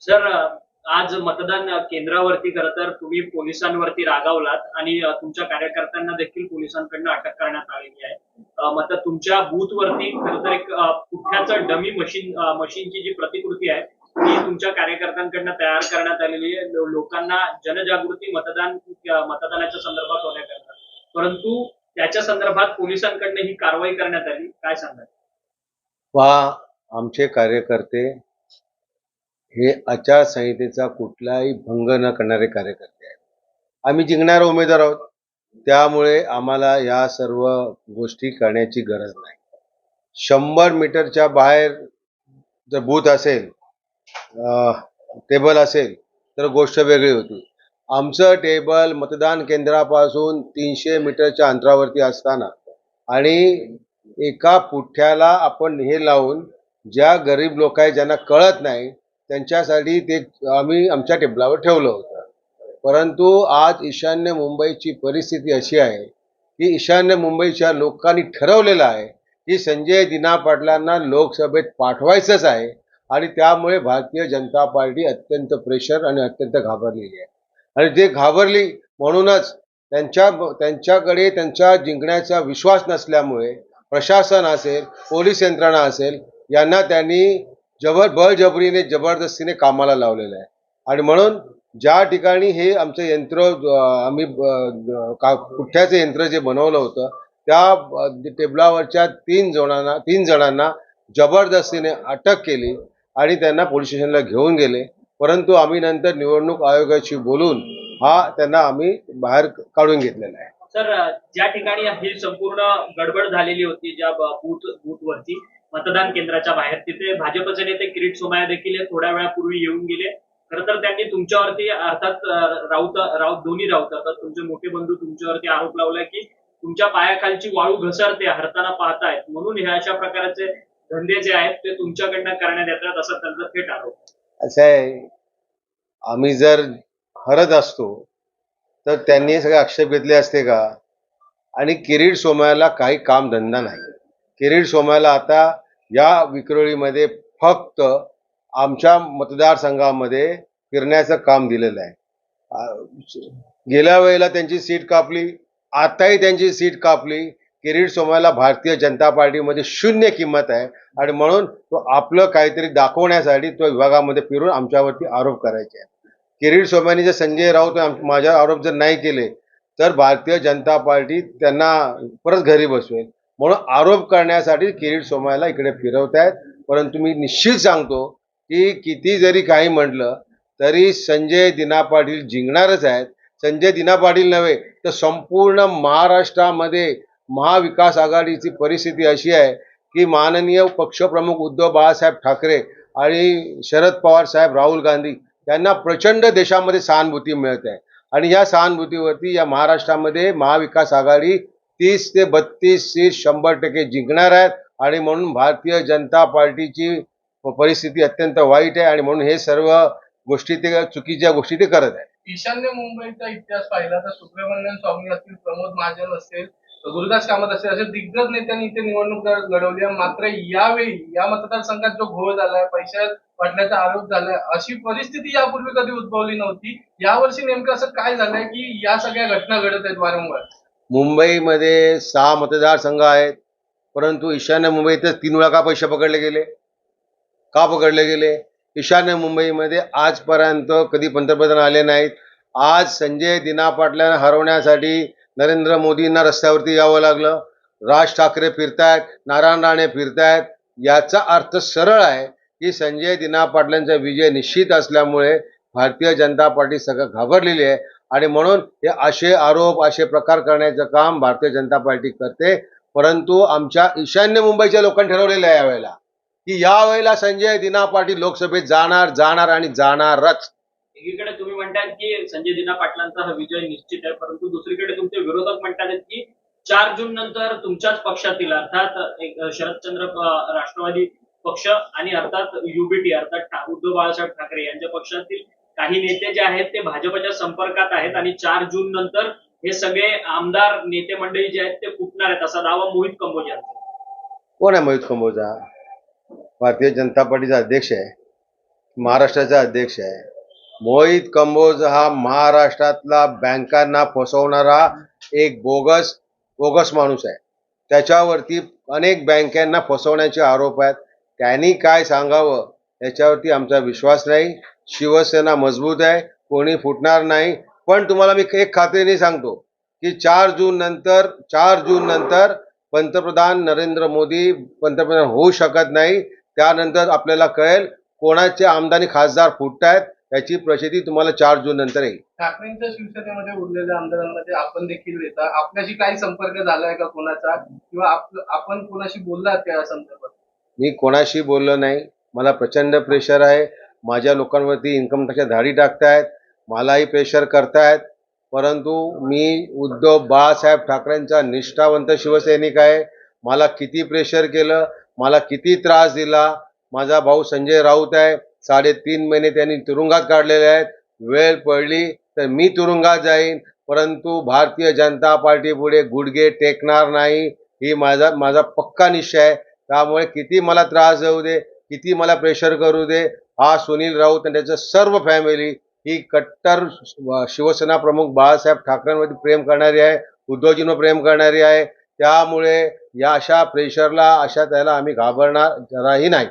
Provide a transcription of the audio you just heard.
Sir आज मतदान केंद्रावरती खरं तर तुम्ही पोलिसांवरती रागावलात आणि तुमच्या कार्यकर्त्यांना देखील पोलिसांकडनं अटक करण्यात आलेली आहे. अ, मग तुमच्या बूथवरती खर तर एक अ, पुठ्याचं डमी मशीन मशीनची जी प्रतिकृती आहे ती तुमच्या कार्यकर्त्यांकडनं तयार करण्यात आलेली आहे. लोकांना जनजागृती मतदान मतदानाच्या संदर्भात होण्याकरता. परंतु त्याच्या संदर्भात पोलिसांकडनं ही कारवाई करण्यात आली. काय सांगाल? वा आमचे कार्यकर्ते हे आचारसंहितेचा कुठलाही भंग न करणारे कार्यकर्ते आहेत. आम्ही जिंकणारे उमेदवार आहोत. त्यामुळे आम्हाला या सर्व गोष्टी करण्याची गरज नाही. शंभर मीटरच्या बाहेर जर बूथ असेल टेबल असेल तर गोष्ट वेगळी होती. आमचं टेबल मतदान केंद्रापासून तीनशे मीटरच्या अंतरावरती असताना आणि एका पुठ्याला आपण हे लावून ज्या गरीब लोक आहे ज्यांना कळत नाही त्यांच्यासाठी ते आम्ही आमच्या टेबलावर ठेवलं होतं. परंतु आज ईशान्य मुंबईची परिस्थिती अशी आहे की ईशान्य मुंबईच्या लोकांनी ठरवलेलं आहे की संजय दिना पाटलांना लोकसभेत पाठवायचंच आहे आणि त्यामुळे भारतीय जनता पार्टी अत्यंत प्रेशर आणि अत्यंत घाबरलेली आहे. आणि जे घाबरली म्हणूनच त्यांच्या त्यांच्याकडे त्यांचा जिंकण्याचा विश्वास नसल्यामुळे प्रशासन असेल पोलीस यंत्रणा असेल यांना त्यांनी जबर बळजबरीने जबरदस्तीने कामाला लावलेलं आहे. आणि म्हणून ज्या ठिकाणी हे आमचं यंत्र आम्ही का पुठ्याचं यंत्र जे बनवलं होतं त्या टेबलावरच्या तीन जणांना तीन जणांना जबरदस्तीने अटक केली आणि त्यांना पोलीस स्टेशनला घेऊन गेले. परंतु आम्ही नंतर निवडणूक आयोगाशी बोलून हा त्यांना आम्ही बाहेर काढून घेतलेला आहे. सर ज्या ठिकाणी ही संपूर्ण गडबड झालेली होती ज्या बूथ बूथवरती मतदान केंद्राच्या बाहेर. तिथे भाजपचे नेते किरीट सोमाया देखील थोड्या वेळापूर्वी येऊन गेले. खरं तर त्यांनी तुमच्यावरती अर्थात राऊत राऊत दोन्ही राऊत अर्थात तुमचे मोठे बंधू तुमच्यावरती आरोप लावलाय की तुमच्या पायाखालची वाळू घसरते हरताना पाहतायत. म्हणून ह्या अशा प्रकारचे धंदे जे आहेत ते तुमच्याकडनं करण्यात येतात असा त्यांचा थेट आरोप. असं आहे. आम्ही जर हरत असतो तर त्यांनी सगळे आक्षेप घेतले असते का? आणि किरीट सोमयाला काही काम धंदा नाही. किरीट सोमयाला आता या विक्रोळीमध्ये फक्त आमच्या मतदारसंघामध्ये फिरण्याचं काम दिलेलं आहे. गेल्या वेळेला त्यांची सीट कापली आताही त्यांची सीट कापली. किरीट सोमयाला भारतीय जनता पार्टीमध्ये शून्य किंमत आहे आणि म्हणून तो आपलं काहीतरी दाखवण्यासाठी तो विभागामध्ये फिरून आमच्यावरती आरोप करायचे आहे किरीट सोमयाने जर संजय राऊत आम- माझ्यावर आरोप जर नाही केले तर भारतीय जनता पार्टी त्यांना परत घरी बसवेल. म्हणून आरोप करण्यासाठी किरीट सोमायला इकडे फिरवत आहेत. परंतु मी निश्चित सांगतो की किती जरी काही म्हटलं तरी संजय दिना पाटील जिंकणारच आहेत. संजय दिना पाटील नव्हे तर संपूर्ण महाराष्ट्रामध्ये महाविकास आघाडीची परिस्थिती अशी आहे की माननीय पक्षप्रमुख उद्धव बाळासाहेब ठाकरे आणि शरद पवार साहेब राहुल गांधी यांना प्रचंड देशामध्ये सहानुभूती मिळत. आहे आणि या सहानुभूतीवरती या महाराष्ट्रामध्ये महाविकास आघाडी तीस ते बत्तीस सीट शंभर टक्के जिंकणार आहेत. आणि म्हणून भारतीय जनता पार्टीची परिस्थिती अत्यंत वाईट आहे. आणि म्हणून हे सर्व गोष्टी ते चुकीच्या गोष्टी ते करत आहेत. ईशान्य मुंबईचा इतिहास पाहिला तर सुब्रमण्यम स्वामी असतील प्रमोद महाजन असतील गुरुदास कामत असेल असे दिग्गज नेत्यांनी इथे निवडणूक लढवली आहे. मात्र यावेळी या मतदारसंघात जो घोळ झालाय पैशात वाटण्याचा आरोप झालाय अशी परिस्थिती यापूर्वी कधी उद्भवली नव्हती. यावर्षी नेमकं असं काय झालंय की या सगळ्या घटना घडत आहेत वारंवार? मुंबईमध्ये सहा मतदारसंघ आहेत परंतु ईशान्य मुंबईतच तीन वेळा का पैसे पकडले गेले? का पकडले गेले? ईशान्य मुंबईमध्ये आजपर्यंत कधी पंतप्रधान आले नाहीत. आज संजय दिना पाटलांना हरवण्यासाठी नरेंद्र मोदींना रस्त्यावरती यावं लागलं. राज ठाकरे फिरतायत नारायण राणे फिरतायत. याचा अर्थ सरळ आहे की संजय दिना पाटलांचा विजय निश्चित असल्यामुळे भारतीय जनता पार्टी सगळं घाबरलेली आहे. आणि म्हणून हे असे आरोप असे प्रकार करण्याचं काम भारतीय जनता पार्टी करते. परंतु आमच्या ईशान्य मुंबईच्या लोकांनी ठरवलेलं आहे यावेळेला की यावेळेला संजय दिना पाटील लोकसभेत जाणार जाणार आणि जाणारच. एकीकडे तुम्ही म्हणतात की संजय दिना पाटलांचा हा विजय निश्चित आहे परंतु दुसरीकडे तुमचे विरोधक म्हणतात की चार जून नंतर तुमच्याच पक्षातील अर्थात एक शरदचंद्र राष्ट्रवादी पक्ष आणि अर्थात युबीटी अर्थात उद्धव बाळासाहेब ठाकरे यांच्या पक्षातील काही नेते जे आहेत ते भाजपच्या संपर्कात आहेत आणि चार जून नंतर हे सगळे आमदार नेते मंडळी जे आहेत ते फुटणार आहेत असा दावा मोहित कंबोजा कोण आहे मोहित कंबोजा? भारतीय जनता पार्टीचा अध्यक्ष आहे महाराष्ट्राचा अध्यक्ष आहे. मोहित कंबोज हा महाराष्ट्रातला बँकांना फसवणारा एक बोगस बोगस माणूस आहे. त्याच्यावरती अनेक बँकांना फसवण्याचे आरोप आहेत. त्यांनी काय सांगावं याच्यावरती आमचा विश्वास नाही. शिवसेना मजबूत आहे कोणी फुटणार नाही. पण तुम्हाला मी एक खात्रीने सांगतो की चार जून नंतर चार जून नंतर पंतप्रधान नरेंद्र मोदी पंतप्रधान होऊ शकत नाही. त्यानंतर आपल्याला कळेल कोणाचे आमदानी खासदार फुटत आहेत याची प्रसिद्धी तुम्हाला चार जून नंतर येईल. ठाकरेंच्या शिवसेनेमध्ये उरलेल्या आमदारांमध्ये आपण देखील येता आपल्याशी काही संपर्क झालाय का कोणाचा? किंवा आप- आपण कोणाशी बोललात त्या संदर्भात? मी कोणाशी बोललो नाही. मला प्रचंड प्रेशर आहे. माझ्या लोकांवरती इन्कम टॅक्सच्या धाडी टाकतायत मलाही प्रेशर करतायत. परंतु मी उद्धव बाळासाहेब ठाकरेंचा निष्ठावंत शिवसैनिक आहे. मला किती प्रेशर केलं मला किती त्रास दिला. माझा भाऊ संजय राऊत आहे. साडेतीन महिने त्यांनी तुरुंगात काढलेले आहेत. वेळ पडली तर मी तुरुंगात जाईन. परंतु भारतीय जनता पार्टी पुढे गुडघे टेकणार नाही. ही माझा माझा पक्का निश्चय आहे. त्यामुळे किती मला त्रास देऊ दे किती मला प्रेशर करू दे हा सुनील राऊत आणि त्याचं सर्व फॅमिली ही कट्टर शिवसेना प्रमुख बाळासाहेब ठाकरेंवरती प्रेम करणारी आहे उद्धवजींवर प्रेम करणारी आहे. त्यामुळे या अशा प्रेशरला अशा त्याला आम्ही घाबरणार जराही नाही.